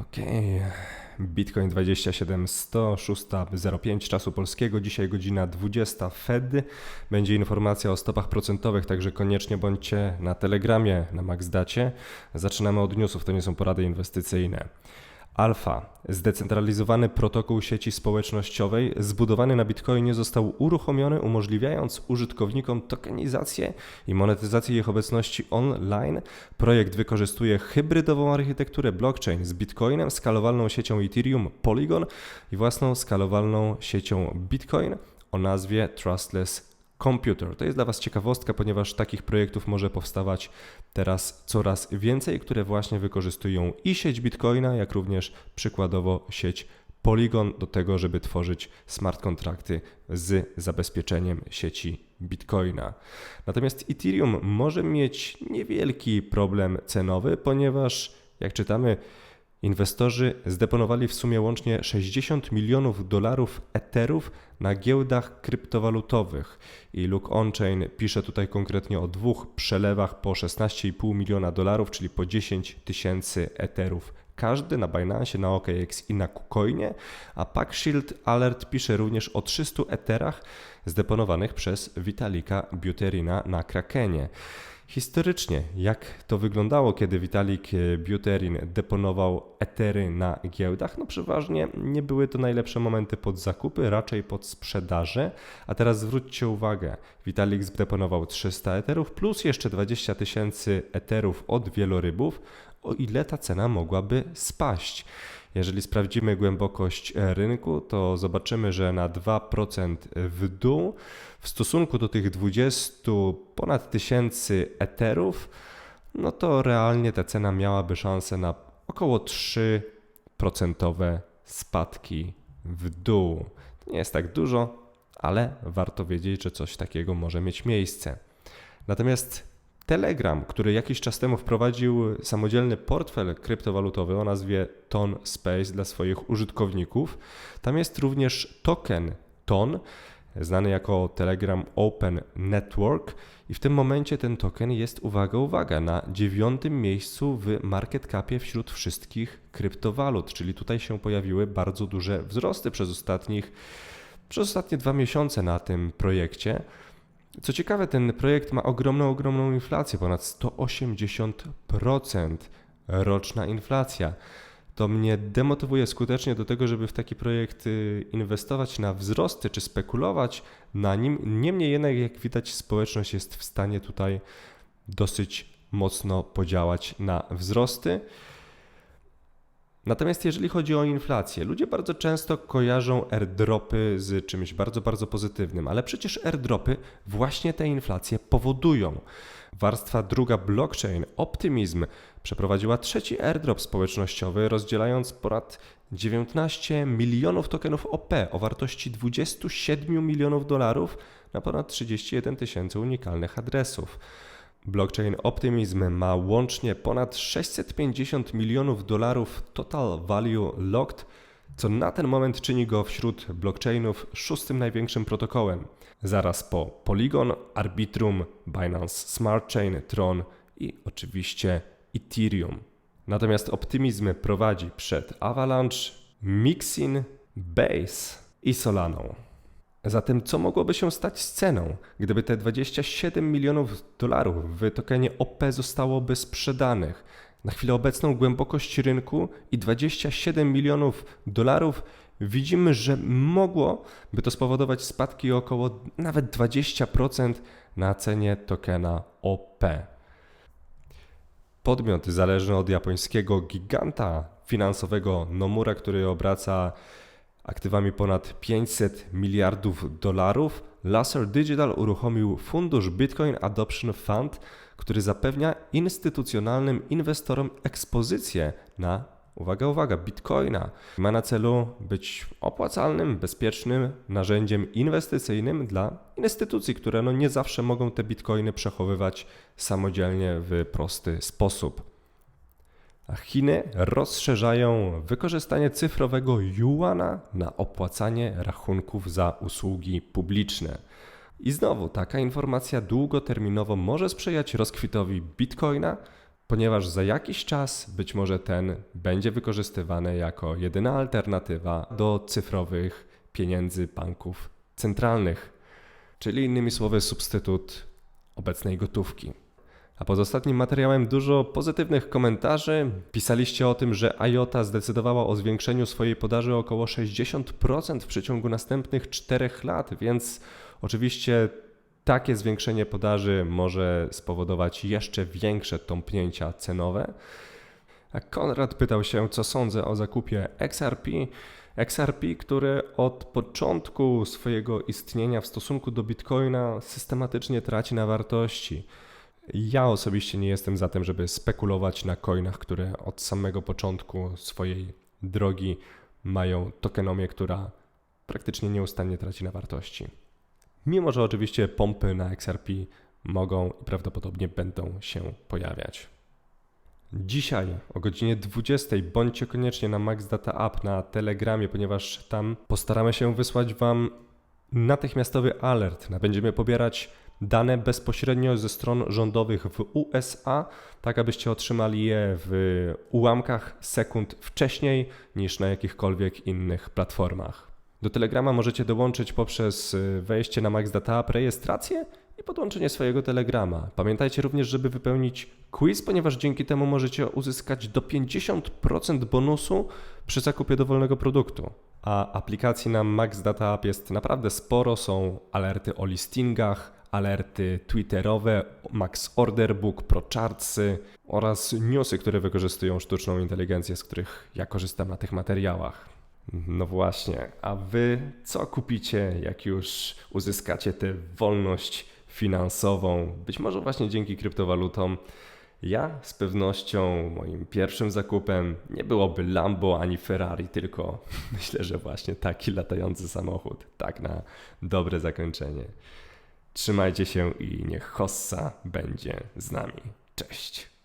Okej. Bitcoin 27100, 6.05 czasu polskiego, dzisiaj godzina 20 Fed. Będzie informacja o stopach procentowych, także koniecznie bądźcie na Telegramie, na MaxDacie. Zaczynamy od newsów, to nie są porady inwestycyjne. Alfa, zdecentralizowany protokół sieci społecznościowej zbudowany na Bitcoinie został uruchomiony, umożliwiając użytkownikom tokenizację i monetyzację ich obecności online. Projekt wykorzystuje hybrydową architekturę blockchain z Bitcoinem, skalowalną siecią Ethereum Polygon i własną skalowalną siecią Bitcoin o nazwie Trustless Computer. To jest dla Was ciekawostka, ponieważ takich projektów może powstawać teraz coraz więcej, które właśnie wykorzystują i sieć Bitcoina, jak również przykładowo sieć Polygon do tego, żeby tworzyć smart kontrakty z zabezpieczeniem sieci Bitcoina. Natomiast Ethereum może mieć niewielki problem cenowy, ponieważ jak czytamy, Inwestorzy zdeponowali w sumie łącznie 60 milionów dolarów eterów na giełdach kryptowalutowych. I Luke Onchain pisze tutaj konkretnie o dwóch przelewach po 16,5 miliona dolarów, czyli po 10 tysięcy eterów każdy na Binance, na OKX i na KuCoinie, a PackShield Alert pisze również o 300 eterach zdeponowanych przez Vitalika Buterina na Krakenie. Historycznie, jak to wyglądało, kiedy Vitalik Buterin deponował etery na giełdach? No przeważnie nie były to najlepsze momenty pod zakupy, raczej pod sprzedaże. A teraz zwróćcie uwagę, Vitalik zdeponował 300 eterów plus jeszcze 20 tysięcy eterów od wielorybów, o ile ta cena mogłaby spaść. Jeżeli sprawdzimy głębokość rynku, to zobaczymy, że na 2% w dół w stosunku do tych 20 ponad tysięcy eterów, no to realnie ta cena miałaby szansę na około 3% spadki w dół. To nie jest tak dużo, ale warto wiedzieć, że coś takiego może mieć miejsce. Natomiast Telegram, który jakiś czas temu wprowadził samodzielny portfel kryptowalutowy o nazwie Ton Space dla swoich użytkowników, tam jest również token Ton, znany jako Telegram Open Network. I w tym momencie ten token jest, uwaga, uwaga, na dziewiątym miejscu w market capie wśród wszystkich kryptowalut, czyli tutaj się pojawiły bardzo duże wzrosty przez ostatnich, przez ostatnie dwa miesiące na tym projekcie. Co ciekawe, ten projekt ma ogromną, ogromną inflację, ponad 180% roczna inflacja. To mnie demotywuje skutecznie do tego, żeby w taki projekt y, inwestować na wzrosty czy spekulować na nim. Niemniej jednak, jak widać, społeczność jest w stanie tutaj dosyć mocno podziałać na wzrosty. Natomiast jeżeli chodzi o inflację, ludzie bardzo często kojarzą airdropy z czymś bardzo, bardzo pozytywnym, ale przecież airdropy właśnie tę inflację powodują. Warstwa druga blockchain, Optimism, przeprowadziła trzeci airdrop społecznościowy, rozdzielając ponad 19 milionów tokenów OP o wartości 27 milionów dolarów na ponad 31 tysięcy unikalnych adresów. Blockchain Optimism ma łącznie ponad 650 milionów dolarów total value locked, co na ten moment czyni go wśród blockchainów szóstym największym protokołem. Zaraz po Polygon, Arbitrum, Binance Smart Chain, Tron i oczywiście Ethereum. Natomiast Optimism prowadzi przed Avalanche, Mixin, Base i Solaną. Zatem co mogłoby się stać z ceną, gdyby te 27 milionów dolarów w tokenie OP zostałoby sprzedanych? Na chwilę obecną głębokość rynku i 27 milionów dolarów widzimy, że mogłoby to spowodować spadki około nawet 20% na cenie tokena OP. Podmiot zależny od japońskiego giganta finansowego Nomura, który obraca aktywami ponad 500 miliardów dolarów, Laser Digital uruchomił fundusz Bitcoin Adoption Fund, który zapewnia instytucjonalnym inwestorom ekspozycję na, uwaga, uwaga, Bitcoina. Ma na celu być opłacalnym, bezpiecznym narzędziem inwestycyjnym dla instytucji, które no nie zawsze mogą te Bitcoiny przechowywać samodzielnie w prosty sposób. A Chiny rozszerzają wykorzystanie cyfrowego yuana na opłacanie rachunków za usługi publiczne. I znowu taka informacja długoterminowo może sprzyjać rozkwitowi bitcoina, ponieważ za jakiś czas być może ten będzie wykorzystywany jako jedyna alternatywa do cyfrowych pieniędzy banków centralnych, czyli innymi słowy substytut obecnej gotówki. A pod ostatnim materiałem dużo pozytywnych komentarzy. Pisaliście o tym, że IOTA zdecydowała o zwiększeniu swojej podaży o około 60% w przeciągu następnych 4 lat, więc oczywiście takie zwiększenie podaży może spowodować jeszcze większe tąpnięcia cenowe. A Konrad pytał się, co sądzę o zakupie XRP. XRP, które od początku swojego istnienia w stosunku do Bitcoina systematycznie traci na wartości. Ja osobiście nie jestem za tym, żeby spekulować na coinach, które od samego początku swojej drogi mają tokenomię, która praktycznie nieustannie traci na wartości. Mimo, że oczywiście pompy na XRP mogą i prawdopodobnie będą się pojawiać. Dzisiaj o godzinie 20 bądźcie koniecznie na Max Data App na Telegramie, ponieważ tam postaramy się wysłać Wam natychmiastowy alert. Będziemy pobierać dane bezpośrednio ze stron rządowych w USA, tak abyście otrzymali je w ułamkach sekund wcześniej niż na jakichkolwiek innych platformach. Do Telegrama możecie dołączyć poprzez y, wejście na Max Data App, rejestrację i podłączenie swojego Telegrama. Pamiętajcie również, żeby wypełnić quiz, ponieważ dzięki temu możecie uzyskać do 50% bonusu przy zakupie dowolnego produktu. A aplikacji na Max Data App jest naprawdę sporo. Są alerty o listingach, alerty twitterowe, Max Order Book, ProChartsy oraz newsy, które wykorzystują sztuczną inteligencję, z których ja korzystam na tych materiałach. No właśnie, a wy co kupicie, jak już uzyskacie tę wolność finansową? Być może właśnie dzięki kryptowalutom. Ja z pewnością moim pierwszym zakupem nie byłoby Lambo ani Ferrari, tylko myślę, że właśnie taki latający samochód. Tak na dobre zakończenie. Trzymajcie się i niech Hossa będzie z nami. Cześć.